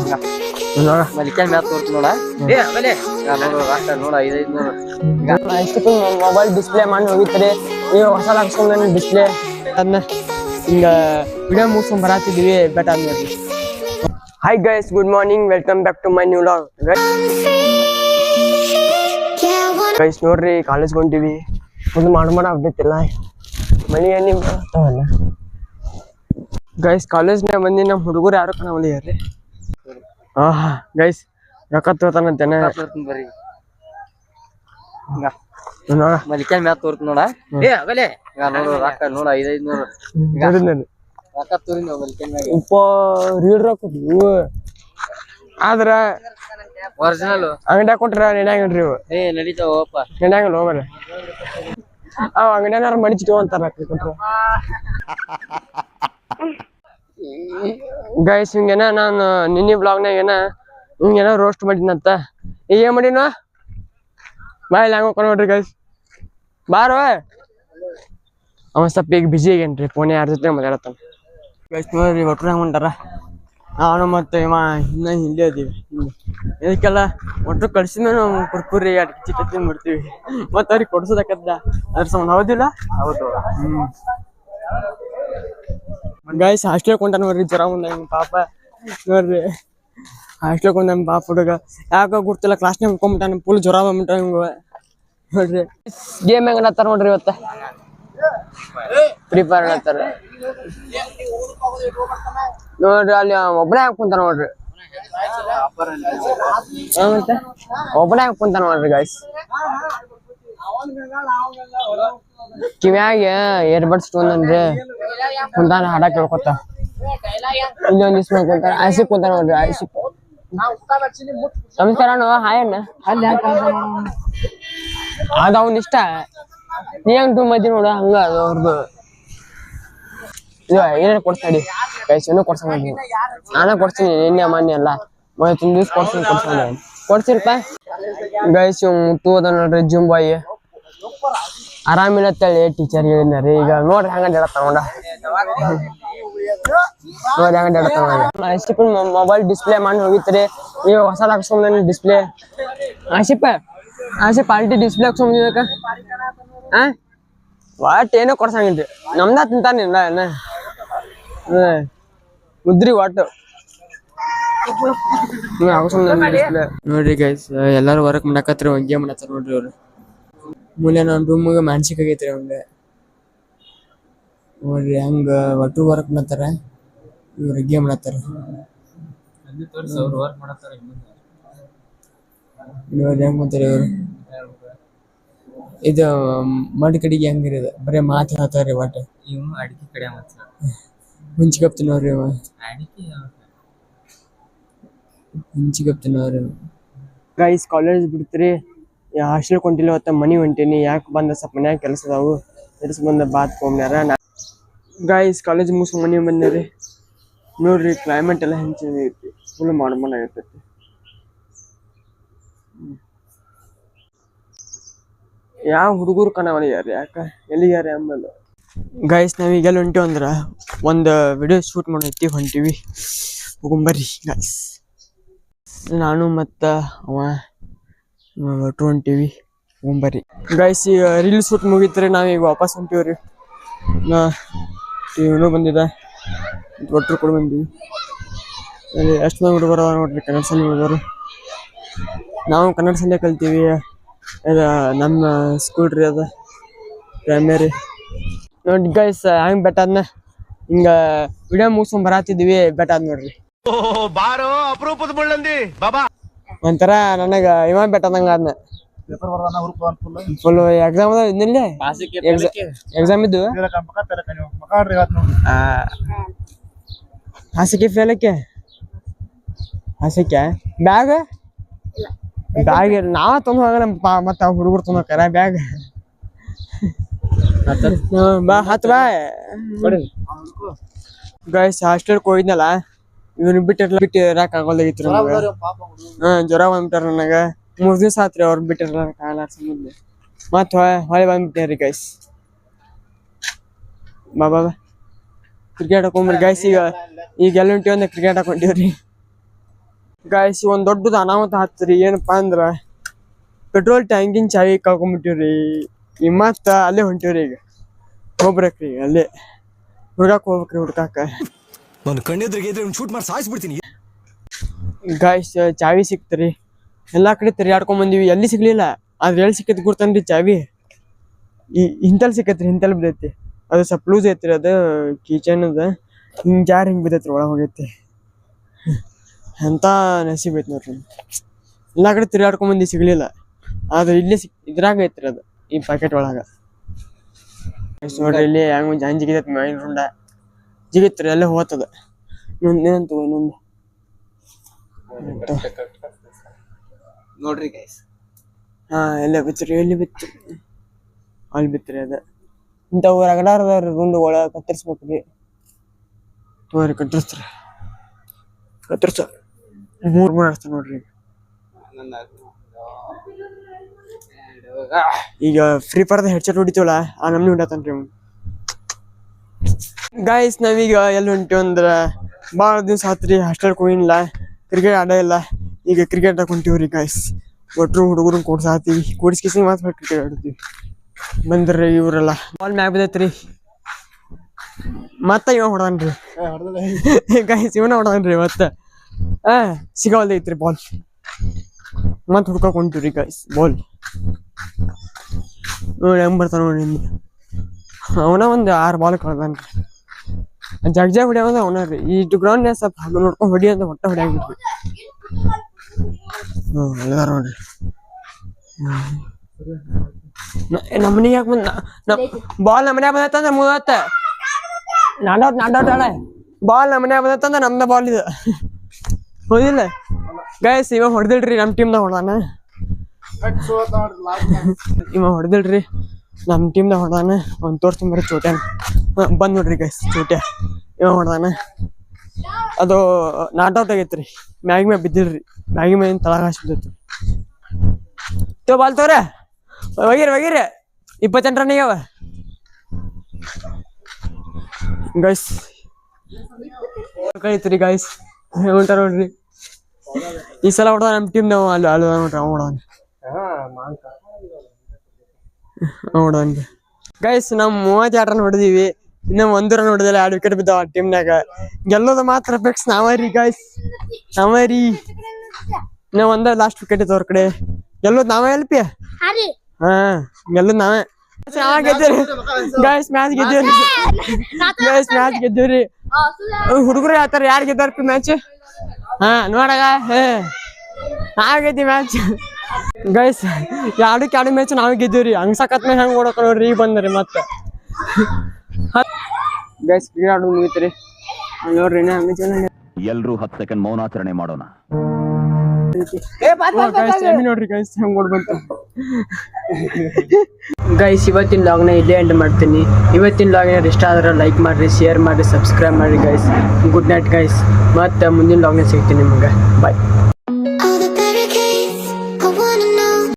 ನೋಡ. ಮಲಿಕ್ಯಾನ್ ಮ್ಯಾತ್ ತೋರ್ತ ನೋಡ ಏ ಆಮೇಲೆ ನೋಡು ರೊಕ್ಕ ನೋಡ ಐದೈದು ನೋಡು. ಇಷ್ಟಕ್ಕೂ ಮೊಬೈಲ್ ಡಿಸ್ಪ್ಲೇ ಮಾಡಿ ಹೋಗಿತ್ರಿ ಈಗ ಹೊಸ ಹಾಕ್ಸ್ಕೊಂಡ್ ಡಿಸ್ಪ್ಲೇ ಅದನ್ನ ಹಿಂಗ ವಿಡಿಯೋ ಮುಗಿಸ್ಕೊಂಡ್ ಬರತ್ತಿದ್ವಿ ಬೆಟ್ ಆದ್ಮೇಲೆ hi guys good morning welcome back to my new vlog guys ನೋಡ್ರಿ ಕಾಲೇಜ್ ಹೊಂಟಿವಿ. ಫುಲ್ ಮಾಡ ಮಾಡ ಆಗ್ಬಿಟ್ಟಿಲ್ಲ ಮನಿ ಏನಿ ಬರ್ತಾವಲ್ಲ ಗೈಸ್ ಕಾಲೇಜ್ನಾಗ ಬಂದಿ ನಮ್ಮ ಹುಡುಗರು ಯಾರು ಕಾಣವಲ್ಲಿಯಾರ್ರಿ ಆಹಾ ಗೈಸ್ ರೊಕ್ಕ ತೋತಾನಂತೇನೆ ತೋರ್ತನ್ ಬರ್ರಿ. ಹಿಂಗ. ನೋಡ. ಮಲಿಕ್ಯಾನ್ ಮ್ಯಾತ್ ತೋರ್ತ ನೋಡ. ಏ ರೊಕ್ಕ ನೋಡ ಐದೈದು ರೊಕ್ಕ ತೋರಿ ನಾವು ಮಲಿಕ್ಯಾನ್ ಮ್ಯಾಗ. ಉಪ್ಪ ರೀಡ್ ರೊಕ್ಕ ಆದ್ರ ಒರಿಜಿನಲ್ ಅಂಗಡ್ಯಾಗ ಕೊಟ್ರ ನೆನ್ಯಾಗಲ್ರಿ ಇವು. ಏ ಹೋಗಲ್ಲ ಅವ್ ಅಂಗಡ್ಯಾನಾರ ಮಡಿಚಿಟ್ಟು ಅಂತಾರ ಕೊಟ್ರ? ಗೈಸ್ ಹಿಂಗೇನ ನಾನು ನಿನ್ನೆ ಬ್ಲಾಗ್ನಾಗ ಏನ ಹಿಂಗೇನ ರೋಸ್ಟ್ ಮಾಡಿದ್ನಂತ. ಈಗ ಏನ್ ಮಾಡಿನ ಬಾಯ್ ಹಂಗ ಹೋಗ್ಕೊಂಡು ನೋಡ್ರಿ ಗೈಸ್ ಬಾರ? ಅವ ಸ್ವಲ್ಪ ಈಗ ಬಿಜಿ ಆಗೇನ್ರಿ ಫೋನ್ ಯಾರ ಜೊತೆ ಮಾತಾಡತ್ತಾನ. ಗೈಸ್ ನೋಡ್ರಿ ಒಟ್ರು ಹೆಂಗ್ ಹೊಂಟಾರ? ನಾನು ಮತ್ತೆ ಇವ ಇನ್ನ ಹಿಂದೆ ಅದೀವಿ ಇದಕ್ಕೆಲ್ಲ ಒಟ್ಟು ಕಳ್ಸಿದ ಮೇಲೆ ನಾವು ಕುರ್ಕುರಿ ಅಡ್ಗೆ ಚಿಕ್ಕ ಮಾಡ್ತೀವಿ. ಮತ್ತೆ ಅವ್ರಿಗೆ ಕೊಡ್ಸೋದಕ್ಕದ ಅದ್ರ ಸಂಬಂಧ ಹೌದಿಲ್ಲ? ಹೌದು. ಗೈಸ್ ಹಾಸ್ಟೆಲ್ ಕೊಂಡ ನೋಡ್ರಿ ಜ್ವರ ಬಂದ ಪಾಪ. ನೋಡ್ರಿ. ಹಾಸ್ಟೆಲ್ ಕೊಂಡ ಪಾಪ ಹುಡುಗ. ಯಾಕ ಗುರ್ತಿಲ್ಲ ಕ್ಲಾಸ್ನಾಗ ಮುಕ್ಕೊಂಬಿಟ್ಟಾನ ಫುಲ್ ಜ್ವರ ಬಂದ್ಬಿಟ್ಟ ಹಿಂಗ ನೋಡ್ರಿ. ಗೇಮ್ ಹೆಂಗ ಆಡತ್ತಾರ ನೋಡ್ರಿ ಇವತ್ತ? ಫ್ರೀ ಫೈರ್ ಆಡತ್ತಾರ ನೋಡ್ರಿ ಅಲ್ಲಿ ಒಬ್ಬನೇ ಹಾಕ್ ಕುಂತಾನ ನೋಡ್ರಿ? ಒಬ್ಬನೇ ಕುಂತಾನ ನೋಡ್ರಿ ಗೈಸ್ ಕಿವ್ಯಾಗ ಏರ್ಬಡ್ಸ್ ತೊಗೊಂಡ್ರಿ ಕುಂತಾನ, ಹಾಡ ಕೇಳ್ಕೊತ. ಇಲ್ಲಿ ಒಂದ್ ದಿವ್ಸ ಕುಂತಾನ ಆಸಿಫ್ ಕುಂತಾನ ನೋಡ್ರಿ ಐಸಿ ನಮಸ್ಕಾರ ಅಣ್ಣ, ಹಾಯ್ ಅಣ್ಣ. ಅದ ಅವ್ನ ಇಷ್ಟ. ನೀ ಹೆಂಗ್ ಟೂ ಮದ್ದಿ ನೋಡ, ಹಂಗ ಅದು ಅವ್ರದ್ದು ಇದು ಏನೇನು ಕೊಡ್ತಾಡಿ ಗೈಸ್ ಏನೋ ಕೊಡ್ಸಂಗ ನಾನೇ ಕೊಡ್ತೀನಿ ನಿನ್ನೆ, ಮೊನ್ನೆ ಅಲ್ಲ ಒಂದ್ ದಿವ್ಸ ಕೊಡ್ತೀನಿ ಕೊಡ್ಸಂಗ ಕೊಡ್ಸಿರಪ್ಪ ಗೈಸ್ ಮುತ್ತು ಅದ ನೋಡ್ರಿ ಜುಂಬಾಯಿ ಬಾಯ್. ಆರಾಮಿಲ್ಲ ತಳಿ ಟೀಚರ್ ಹೇಳಿದ್ನಾರಿ ಈಗ ನೋಡ್ರಿ ಹಂಗ ಹೇಳ ನೋಡ. ಮೊಬೈಲ್ ಡಿಸ್ಪ್ಲೇ ಮಾಡಿ ಹೋಗಿತ್ರಿ ನೀವು ಹೊಸ ಹಾಕ್ಸ್ಕೊಂಡ್ ಡಿಸ್ಪ್ಲೇ ಆಶಿಪ್ ಆಶಿಪ್ ಪಾಲ್ಟಿ ಡಿಸ್ಪ್ಲೇ ಹಾಕ್ಸ್ಕೊಂಡ್ ಆ? ಏನೋ ಕೊಡ್ಸಂಗಿಲ್ರಿ ನಮ್ದ ತಿಂತಾನೆ ಮುದ್ರಿ ಒಟ್ಟು ನೋಡ್ರಿ ಗೈಸ್ ಎಲ್ಲಾರು ವರ್ಕ್ ಮಾಡಕತ್ರಿ ಒಂದ್ ಮಾಡತ್ತಾರ ನೋಡ್ರಿ ಅವ್ರು. ಮೂಲೆ ನಮ್ಮ ರೂಮ್ಗೆ ಮಾನಸಿಕ ಆಗೈತ್ರಿ ಅವಂಗ ನೋಡ್ರಿ ಹೆಂಗ ಒಟ್ಟು ವರ್ಕ್ ಮಾಡತ್ತಾರ ಇವ್ರ ಗೇಮ್ ಮಾಡತ್ತಾರ ನೋಡ್ರಿ ಹೆಂಗ್ ಮಾಡ್ತಾರ ಇವ್ರು? ಇದು ಮಡ್ ಕಡೆಗೆ ಹೆಂಗಿರದ? ಇದು ಬರೇ ಮಾತು ಹೇಳ್ತಾರ್ರಿ ಒಟ್ಟ ಇವ್ನು ಅಡಿಕೆ ಕಡೆ ಮಾತ್ರ ಹುಂಚ್ಕಪ್ತ ನೋಡ್ರಿ ಅವ ಅಡಿಕೆ ಹುಂಚ್ಕಪ್ತ ನೋಡ್ರಿ ಗೈಸ್ ಕಾಲೇಜ್ ಬಿಡ್ತೀರಿ. ಹಾಸ್ಟೆಲ್ ಕೊಂಡಿಲ್ಲ ಹೊತ್ತ ಮನಿ ಹೊಂಟೀನಿ. ಯಾಕೆ ಬಂದ ಸ್ವಲ್ಪ ಮನ್ಯಾಗ ಕೆಲಸ ಅದಾವು. ಎರ್ಸ್ ಬಂದ ಬಾತ್ ತೊಗೊಂಡ್ಯಾರ ಗೈಸ್ ಕಾಲೇಜ್ ಮುಗಿಸ್ ಮನಿ ಬಂದೇರಿ ನೋಡ್ರಿ ಕ್ಲೈಮೇಟ್ ಎಲ್ಲ ಹೆಂಚ ಚೇಂಜ್ ಫುಲ್ ಮಾಡ್ಮನ್ ಆಗೈತಿ. ಯಾವ ಹುಡುಗರು ಕಣವಲ್ಲ ಯಾರು ಯಾಕ? ಎಲ್ಲಿಗ್ಯಾರ ಆಮೇಲೆ ಗಾಯ್ಸ್ ನಾವೀಗ ಎಲ್ಲಿ ಹೊಂಟಿವಿ ಅಂದ್ರ ಒಂದು ವಿಡಿಯೋ ಶೂಟ್ ಮಾಡೈತಿ ಹೊಂಟಿವಿ. ಹೋಗೊಂಬರ್ರಿ ಗಾಯ್ಸ್ ನಾನು ಮತ್ತ ಅವ ಒಟ್ಟು ಹೊಂಟಿವಿ. ಹೋಗೊಂಬರ್ರಿ ಗಾಯ್ಸ್ ಈಗ ರೀಲ್ ಶೂಟ್ ಮುಗಿತ್ರಿ ನಾವೀಗ ವಾಪಸ್ ಹೊಂಟಿವ್ರಿ. ಇವನು ಬಂದಿದೆ. ಒಟ್ಟರು ಕೂಡ ಬಂದಿವಿ. ಅಲ್ಲಿ ಎಷ್ಟು ಮಂದಿ ಹುಡುಗರು ನೋಡ್ರಿ ಕನ್ನಡ ಶಾಲೆ ಹುಡುಗರು. ನಾವು ಕನ್ನಡ ಶಾಲೆ ಕಲ್ತೀವಿ. ಇದು ನಮ್ಮ ಸ್ಕೂಲ್ ರೀ ಅದು ಪ್ರೈಮರಿ ನೋಡಿ ಗೈಸ್ ಹೆಂಗ್ ಬೆಟ್ಟ ಅದನ್ನ ಹಿಂಗೆ ವಿಡಿಯೋ ಮುಗಿಸ್ಕೊಂಡ್ ಬರತ್ತಿದ್ವಿ ಬೆಟ್ಟ ಅದ್ ನೋಡ್ರಿ. ಬಾರೋ ಅಪರೂಪದ ಬಾಬಾ. ಒಂಥರ ನನಗೆ ಇವ ಬೆಟ್ಟ ಅಂದಂಗ ಅದ್ನ ಫುಲ್ ಫುಲ್ ಎಕ್ಸಾಮ್ ಅದ ಇನ್ನಿಲ್ಲೇ? ಎಕ್ಸಾಮ್ ಇದ್ದು? ಆ, ಹಾಸಿಗೆ ಫೇಲಕ್ಕೆ? ಹಾಸಿಗೆ ಬ್ಯಾಗ್? ಬ್ಯಾಗ್ ನಾವ ತೊಂದ್ ಹೋಗಲ್ಲ ಮತ್ತೆ ಹುಡುಗರು ತೊಂದ್ ಹೋಗ್ತಾರ ಬ್ಯಾಗ್. ಬಾ ಹತ್ ಬಾ. ಗೈಸ್ ಹಾಸ್ಟೆಲ್ ಹೋಗಿದ್ನಲ್ಲ ಇವನು ಬಿಟ್ಟಿರ್ಲ ಬಿಟ್ಟು ಇರಾಕ್ ಆಗೋದಾಗಿತ್ತು ನಮ್ಗೆ ಹಾ ಜ್ವರ ಬಂದ್ಬಿಟ್ಟಾರ ನನಗ. ಮೂರ್ ದಿವಸ ಆತ್ರಿ ಅವ್ರು ಬಿಟ್ಟಿರಲ್ಲ ಕಾಲ ಸಂಬಂಧ. ಮತ್ ಹೊಳೆ ಬಂದ್ಬಿಟ್ಟೇರಿ ಗೈಸ್ ಬಾಬಾ ಕ್ರಿಕೆಟ್ ಹಾಕೊಂಬ್ರಿ ಗೈಸ್ ಈಗ ಈಗ ಎಲ್ಲ ಅಂದ್ರೆ ಕ್ರಿಕೆಟ್ ಹಾಕೊಂಡಿವ್ರಿ. ಗೈಸ್ ಒಂದ್ ದೊಡ್ಡದ ಅನಾಹುತ ಹತ್ರಿ ಏನಪ್ಪಾ ಅಂದ್ರ ಪೆಟ್ರೋಲ್ ಟ್ಯಾಂಕಿನ ಚಾವಿ ಕಳ್ಕೊಂಬಿಟ್ಟಿವ್ರಿ. ಈ ಮತ್ತ ಅಲ್ಲೇ ಹೊಂಟಿವ್ರಿ ಈಗ. ಹೋಗ್ಬೇಕ್ರಿ ಅಲ್ಲೇ. ಹುಡ್ಕಾಕ್ ಹೋಗ್ಬೇಕ್ರಿ ಹುಡ್ಕಾಕ. ನಾನು ಕಣ್ಣೆದ್ರಿಗೆ ಶೂಟ್ ಮಾಡಿ ಸಾಯಿಸ್ಬಿಡ್ತೀನಿ. ಗಾಯ್ಸ್ ಚಾವಿ ಸಿಕ್ತ್ರಿ. ಎಲ್ಲಾ ಕಡೆ ತಿರ್ಗಾಡ್ಕೊಂಡ್ ಬಂದಿವಿ. ಎಲ್ಲಿ ಸಿಗ್ಲಿಲ್ಲ? ಆದ್ರೆ ಎಲ್ಲಿ ಸಿಕ್ಕತ್ ಗುರ್ತನ್ರಿ ಚಾವಿ? ಈ ಇಂತಲ್ ಸಿಕ್ಕತ್ರಿ ಇಂತಲ್ ಬಿದ್ದೈತಿ. ಅದು ಸಪ್ಲೂಸ್ ಲೂಸ್ ಐತ್ರಿ, ಅದು ಕಿಚನ್ ಅದ. ಹಿಂಗ್ ಜಾರ್ ಹಿಂಗ್ ಬಿದ್ದೈತ್ರಿ, ಒಳಗ್ ಹೋಗೈತಿ. ಅಂತ ನಸೀಬ್ ಐತಿ ನೋಡ್ರಿ. ಎಲ್ಲಾ ಕಡೆ ತಿರ್ಗಾಡ್ಕೊಂಡ್ ಬಂದಿ, ಸಿಗ್ಲಿಲ್ಲ. ಆದ್ರೆ ಇಲ್ಲಿ ಸಿಕ್, ಇದ್ರಾಗ ಐತ್ರಿ ಅದು, ಈ ಪ್ಯಾಕೆಟ್ ಒಳಗ. ನೋಡ್ರಿ, ಇಲ್ಲಿ ಹೆಂಗ್ ಜಾನ್ ಜಿಗಿದೈತಿ ಮೈನ್ ರುಂಡ ಜಿಗಿತ್ರಿ ಎಲ್ಲ ಹೋಗ್ತದ ಇನ್ನೊಂದು ಏನಂತ ನೋಡ್ರಿ ಗೈಸ್ ಹಾ ಎಲ್ಲ ಬಿತ್ರಿ ಎಲ್ಲಿ ಬಿತ್ತು? ಅಲ್ಲಿ ಬಿತ್ರಿ ಅದ. ಇಂಥವು ರಗಡಾರದವ್ರಿ ಗುಂಡು ಒಳ ಕತ್ತರಿಸ್ಬೇಕ್ರಿ. ತೋರಿ ಕತ್ತರಿಸ್ತಾರ ಕತ್ತರಿಸ. ಮೂರು ಆಡ್ತಾರ ನೋಡ್ರಿ. ಈಗ ಫ್ರೀ ಫೈರ್ದ ಹೆಡ್ಸೆಟ್ ಹೊಡಿತೀವಲ್ಲ ಆ ನಮ್ನಿ ಹೊಡತಾನ್ರಿ ಅವ್ನು. ಗಾಯ್ಸ್ ನಾವೀಗ ಎಲ್ಲಿ ಹೊಂಟೀವಿ ಅಂದ್ರೆ ಭಾಳ ದಿವ್ಸ ಆತ್ರಿ ಹಾಸ್ಟೆಲ್ ಹೋಗಿಲ್ಲ ಕ್ರಿಕೆಟ್ ಆಡ ಇಲ್ಲ. ಈಗ ಕ್ರಿಕೆಟ್ ಹೊಂಟೀವ್ರಿ ಗಾಯ್ಸ್ ಒಟ್ರು ಹುಡುಗರು ಕೂಡ್ಸಾತೀವಿ. ಕೂಡಿಸ್ಕಿಸಿ ಮಾತ್ರ ಕ್ರಿಕೆಟ್ ಆಡ್ತೀವಿ. ಬಂದ್ರಿ ಇವರೆಲ್ಲ. ಬಾಲ್ ಮ್ಯಾಗ ಬಿದ್ದೈತ್ರಿ. ಮತ್ತ ಇವ ಹೊಡ್ದಾನ್ರಿ? ಗಾಯ್ಸ್ ಇವನ ಹೊಡದನ್ರಿ ಮತ್ತ ಆ ಸಿಗವಲ್ದೈತ್ರಿ ಬಾಲ್ ಮತ್ ಹುಡ್ಕಾಕ್ ಹೊಂಟಿವ್ರಿ ಗಾಯ್ಸ್ ಬಾಲ್ ನೋಡಿ ಹೆಂಗ್ ಬರ್ತಾನ ನೋಡಿ ಅವನ ಒಂದು ಆರು ಬಾಲ್ ಕಳ್ದಾನ್ರಿ. ಜಗ್ ಜಗ್ ಹೊಡಿಯೋದ ಅವನ ರೀ. ಇಷ್ಟು ಗ್ರೌಂಡ್ ಸ್ವಲ್ಪ ಹಾಗೆ ನೋಡ್ಕೊಂಡು ಹೊಡಿ ಅಂತ ಹೊಟ್ಟೆ ಹೊಡ್ಯಾಂಗಿಲ್ರಿ ಹ್ಮ್ ಅಲ್ಲದಾರ ನೋಡ್ರಿ. ನಮ್ಮ ಮನೆಗೆ ಯಾಕೆ ಬಂದ ಬಾಲ್ ನಮ್ಮ ಬಂದತ್ತಂದ್ರೆ ಮೂವತ್ತ ನಾಡೌಟ್ ನಾಡೌಟ್ ಅಲ್ಲ ಬಾಲ್ ನಮ್ಮ ಬಂದತ್ತಂದ್ರೆ ನಮ್ದ ಬಾಲ್ ಇದು. ಹೌದಿಲ್ಲ. ಗೈಸ್ ಇವ ಹೊಡೆದಿಲ್ರಿ ನಮ್ಮ ಟೀಮ್ದಾಗ ಹೊಡ್ದಾನ. ಇವ ಹೊಡೆದಿಲ್ರಿ ನಮ್ಮ ಟೀಮ್ದಾಗ ಹೊಡ್ದಾನ. ಅವ್ನು ಬರ್ರಿ ಚೋಟ್ಯಾನ. ಬಂದ್ ನೋಡ್ರಿ ಗೈಸ್ ಚೋಟ್ಯ. ಇವ ಹೊಡ್ದಾನ. ಅದು ನಾಟ್ ಔಟ್ ಆಗೈತ್ರಿ. ಮ್ಯಾಗ್ ಮ್ಯಾಗ ಬಿದ್ದಿಲ್ರಿ. ಮ್ಯಾಗಿ ಮ್ಯಾಗಿನ ತಳಗ ಹಾಸ್ಬಿದ್ದೈತಿ ತೋ ಬಾಲ್ ತೋರ. ಒಗಿರಿ ಒಗಿರಿ. ಇಪ್ಪತ್ತೆಂಟು ರನ್ ಆಗ್ಯಾವ ಗೈಸ್ ಕಳಿತ್ರಿ ಗೈಸ್ ಹೊಂಟಾರ ನೋಡ್ರಿ. ಈ ಸಲ ಹೊಡ್ದ ನಮ್ಮ ಟೀಮ್ ನಾವು ಅಲ್ಲಿ ಅಲ್ಲಿ ನೋಡ್ರಿ ಅವ ಹೊಡೋನ್ ನೋಡಂಗೆ ಗೈಸ್ ನಾವು ಮೂವತ್ತು ಎರಡು ರನ್ ಹೊಡೆದಿವಿ. ಇನ್ನ ಒಂದು ರನ್ ಹೊಡೆದಿಲ್ಲ, ಎರಡು ವಿಕೆಟ್ ಬಿದ್ದಾವ ಟೀಮ್ನಾಗ ಗೆಲ್ಲೋದು ಮಾತ್ರ ಫಿಕ್ಸ್ ನಾವೇ ರೀ ಗೈಸ್ ನಾವೇ ಇನ್ನ ಒಂದ ಲಾಸ್ಟ್ ವಿಕೆಟ್ ಇತ್ತು ಅವ್ರ ಕಡೆ. ಗೆಲ್ಲೋದು ನಾವೇ ಅಲ್ಪಿ? ಹಾ ಗೆಲ್ಲೋದು ನಾವೇ. ನಾವ್ ಗೈಸ್ ಮ್ಯಾಚ್ ಗೆದ್ದೀವ್ರಿ ಗೈಸ್ ಮ್ಯಾಚ್ ಗೆದ್ದೀವ್ರಿ ಹುಡುಗರು ಹೇಳ್ತಾರ ಯಾರು ಗೆದ್ದಾರಪ್ಪ ಮ್ಯಾಚ್ ಹಾ ನೋಡಗ ಹೇ. ಗೆದ್ದಿ ಮ್ಯಾಚ್ ಗೈಸ್ ಎರಡಕ್ಕೆ ಎರಡು ಮ್ಯಾಚ್ ನಾವ್ ಗೆದ್ದೀವ್ರಿ? ಹಂಗ ಸಕತ್ ಮೇಲೆ ಹೆಂಗ್ ಓಡಕ ನೋಡ್ರಿ ಈಗ ಬಂದ್ರಿ ಮತ್ತೆ. ಗೈಸ್ ಕ್ರೀಡಾ ಆಡೋದು ಮುಗಿತ್ರಿ. ನೋಡ್ರಿ ಎಲ್ರು ಹತ್ತು ಸೆಕೆಂಡ್ ಮೌನಾಚರಣೆ ಮಾಡೋಣ. ನೋಡ್ರಿ ಗೈಸ್ ಹೆಂಗ್ ಓಡ್ ಬಂತು ಗೈಸ್ ಇವತ್ತಿನ ಲಾಗ್ನ ಇಲ್ಲೇ ಎಂಡ್ ಮಾಡ್ತೀನಿ. ಇವತ್ತಿನ ಲಾಗ್ನ ಇಷ್ಟ ಆದ್ರೆ ಲೈಕ್ ಮಾಡ್ರಿ ಶೇರ್ ಮಾಡ್ರಿ ಸಬ್ಸ್ಕ್ರೈಬ್ ಮಾಡ್ರಿ ಗೈಸ್ ಗುಡ್ ನೈಟ್ ಗೈಸ್ ಮತ್ತೆ ಮುಂದಿನ ಲಾಗ್ನ ಸಿಗ್ತೀನಿ ನಿಮ್ಗೆ. ಬಾಯ್